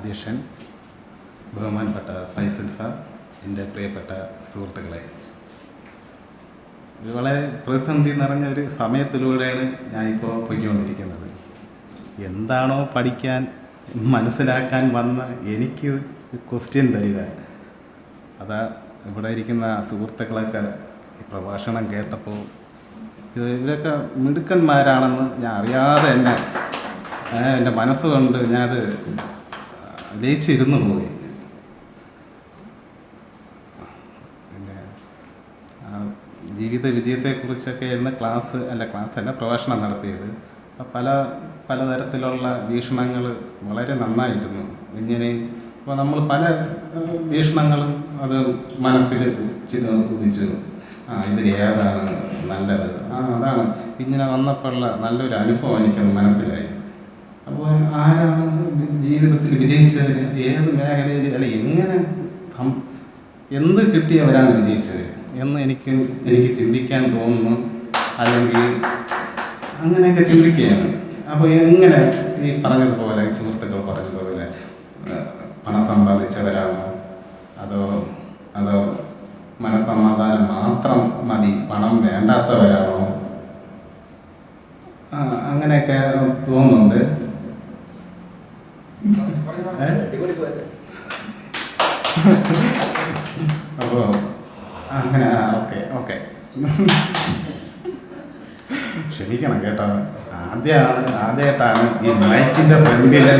അധ്യക്ഷൻ ബഹുമാനപ്പെട്ട ഫൈസൽ സാർ എന്റെ പ്രിയപ്പെട്ട സുഹൃത്തുക്കളെ. വളരെ പ്രതിസന്ധി നിറഞ്ഞ ഒരു സമയത്തിലൂടെയാണ് ഞാനിപ്പോൾ പോയിക്കൊണ്ടിരിക്കുന്നത്. എന്താണോ പഠിക്കാൻ മനസ്സിലാക്കാൻ വന്ന എനിക്ക് ക്വസ്റ്റ്യൻ തരിക. അതാ ഇവിടെ ഇരിക്കുന്ന സുഹൃത്തുക്കളൊക്കെ ഈ പ്രഭാഷണം കേട്ടപ്പോൾ ഇത് ഇവരൊക്കെ മിടുക്കന്മാരാണെന്ന് ഞാൻ അറിയാതെ എന്നെ ഏ, എന്റെ മനസ്സുകൊണ്ട് ഞാനത് ലയിച്ചിരുന്നു പോയി. പിന്നെ ജീവിത ജീവിത ഇന്ന് ക്ലാസ് അല്ല ക്ലാസ് അല്ല പ്രഭാഷണം നടത്തിയത്. പല പലതരത്തിലുള്ള വീക്ഷണങ്ങൾ വളരെ നന്നായിരുന്നു ഇങ്ങനെയും അപ്പോൾ നമ്മൾ പല വീക്ഷണങ്ങളും അത് മനസ്സിൽ ഉദിച്ചു. ആ ഇത് ഏതാണ് നല്ലത്? ആ അതാണ്. ഇങ്ങനെ വന്നപ്പോഴുള്ള നല്ലൊരു അനുഭവം എനിക്കത് മനസ്സിലായി. അപ്പോൾ ആരാണ് ജീവിതത്തിൽ വിജയിച്ചവർ ഏത് മേഖലയിൽ അല്ല എങ്ങനെ എന്ത് കിട്ടിയവരാണ് വിജയിച്ചത് എന്ന് എനിക്ക് എനിക്ക് ചിന്തിക്കാൻ തോന്നുന്നു. അല്ലെങ്കിൽ അങ്ങനെയൊക്കെ ചിന്തിക്കുകയാണ്. അപ്പോൾ എങ്ങനെ ഈ പറഞ്ഞതുപോലെ സുഹൃത്തുക്കൾ പറഞ്ഞതുപോലെ പണം സമ്പാദിച്ചവരാണോ? അതോ അതോ മനസമാധാനം മാത്രം മതി പണം വേണ്ടാത്തവരാണോ ആ, അങ്ങനെയൊക്കെ തോന്നുന്നുണ്ട് ഏ? അപ്പോൾ അങ്ങനെ ഓക്കെ. ക്ഷമിക്കണം കേട്ടോ. ആദ്യമാണ് ആദ്യമായിട്ടാണ് ഈ മൈക്കിന്റെ ഫ്രണ്ടിൽ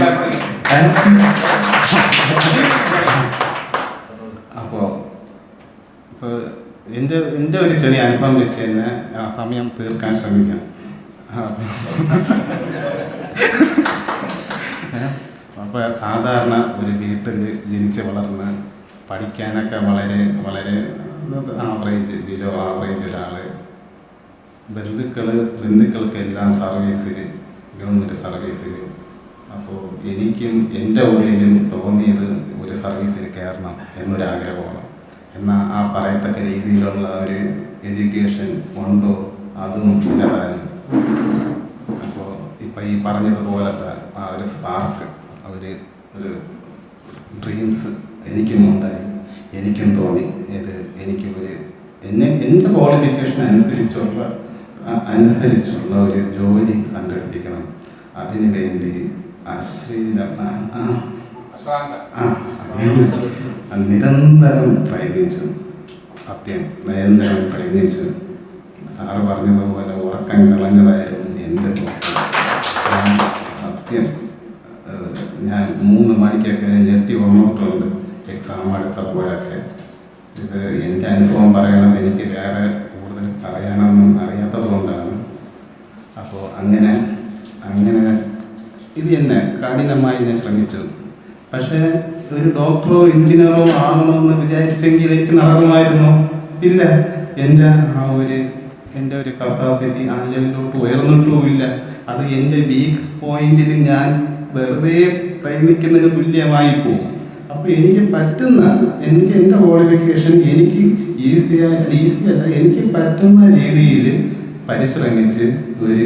അപ്പോൾ ഇപ്പോൾ എന്റെ എന്റെ ഒരു ചെറിയ അനുഭവം വെച്ച് തന്നെ ആ സമയം തീർക്കാൻ ശ്രമിക്കണം അപ്പോൾ സാധാരണ ഒരു വീട്ടിൽ ജനിച്ച് വളർന്ന് പഠിക്കാനൊക്കെ വളരെ വളരെ ആവറേജ് ബിലോ ആവറേജ് ഒരാൾ ബന്ധുക്കൾ ബന്ധുക്കൾക്കെല്ലാം സർവീസിൽ ഗവൺമെന്റ് സർവീസിൽ അപ്പോൾ എനിക്കും എന്റെ ഉള്ളിലും തോന്നിയത് ഒരു സർവീസിൽ കയറണം എന്നൊരാഗ്രഹമാണ്. എന്നാൽ ആ പറയത്തക്ക രീതിയിലുള്ള ഒരു എഡ്യൂക്കേഷൻ ഉണ്ടോ? അതും ഇല്ലതാനും അപ്പോൾ ഇപ്പം ഈ പറഞ്ഞതുപോലത്തെ ആ ഒരു സ്പാർക്ക് ഒരു ഒരു ഡ്രീംസ് എനിക്കും ഉണ്ടായി. എനിക്കും തോന്നി. ഇത് എനിക്ക് ഒരു എന്നെ എന്റെ ക്വാളിഫിക്കേഷൻ അനുസരിച്ചുള്ള അനുസരിച്ചുള്ള ഒരു ജോലി സംഘടിപ്പിക്കണം. അതിനു വേണ്ടി അശ്ലീലം നിരന്തരം പ്രയത്നിച്ചു. സത്യം നിരന്തരം പ്രയത്നിച്ചു. സാറ് പറഞ്ഞതുപോലെ ഉറക്കം കളഞ്ഞതായിരുന്നു എന്റെ സത്യം ഞാൻ മൂന്ന് മണിക്കൊക്കെ ഞെട്ടി വന്നിട്ടുണ്ട്. എക്സാം അടുത്തപ്പോഴൊക്കെ ഇത് എന്റെ അനുഭവം പറയണത് എനിക്ക് വേറെ കൂടുതൽ പറയണമെന്നൊന്നും അറിയാത്തത് കൊണ്ടാണ്. അപ്പോൾ അങ്ങനെ അങ്ങനെ ഇത് തന്നെ കഠിനമായി ഞാൻ ശ്രമിച്ചു. പക്ഷേ ഒരു ഡോക്ടറോ എഞ്ചിനീയറോ ആകണമെന്ന് വിചാരിച്ചെങ്കിൽ എനിക്ക് നടക്കുമായിരുന്നു. ഇല്ല എന്റെ ആ ഒരു എന്റെ ഒരു കപ്പാസിറ്റി ആ ലെവലിലോട്ട് ഉയർന്നിട്ടുമില്ല. അത് എന്റെ വീക്ക് പോയിന്റിൽ ഞാൻ വെറുതെ പ്രയത്നിക്കുന്നതിന് തുല്യമായി പോകും അപ്പോൾ എനിക്ക് പറ്റുന്ന എനിക്ക് എന്റെ ക്വാളിഫിക്കേഷൻ എനിക്ക് ഈസി ഈസി അല്ല എനിക്ക് പറ്റുന്ന രീതിയിൽ പരിശ്രമിച്ച് ഒരു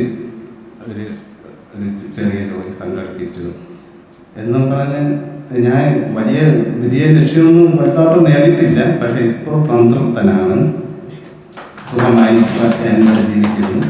ഒരു ചെറിയ ജോലി സംഘടിപ്പിച്ചു. എന്നും പറഞ്ഞ് ഞാൻ വലിയ വിജയ ലക്ഷ്യമൊന്നും വലുതായിട്ട് നേടിയിട്ടില്ല പക്ഷെ ഇപ്പോൾ സംതൃപ്തനാണ്. സുഖമായി ഞാൻ ജീവിക്കുന്നു.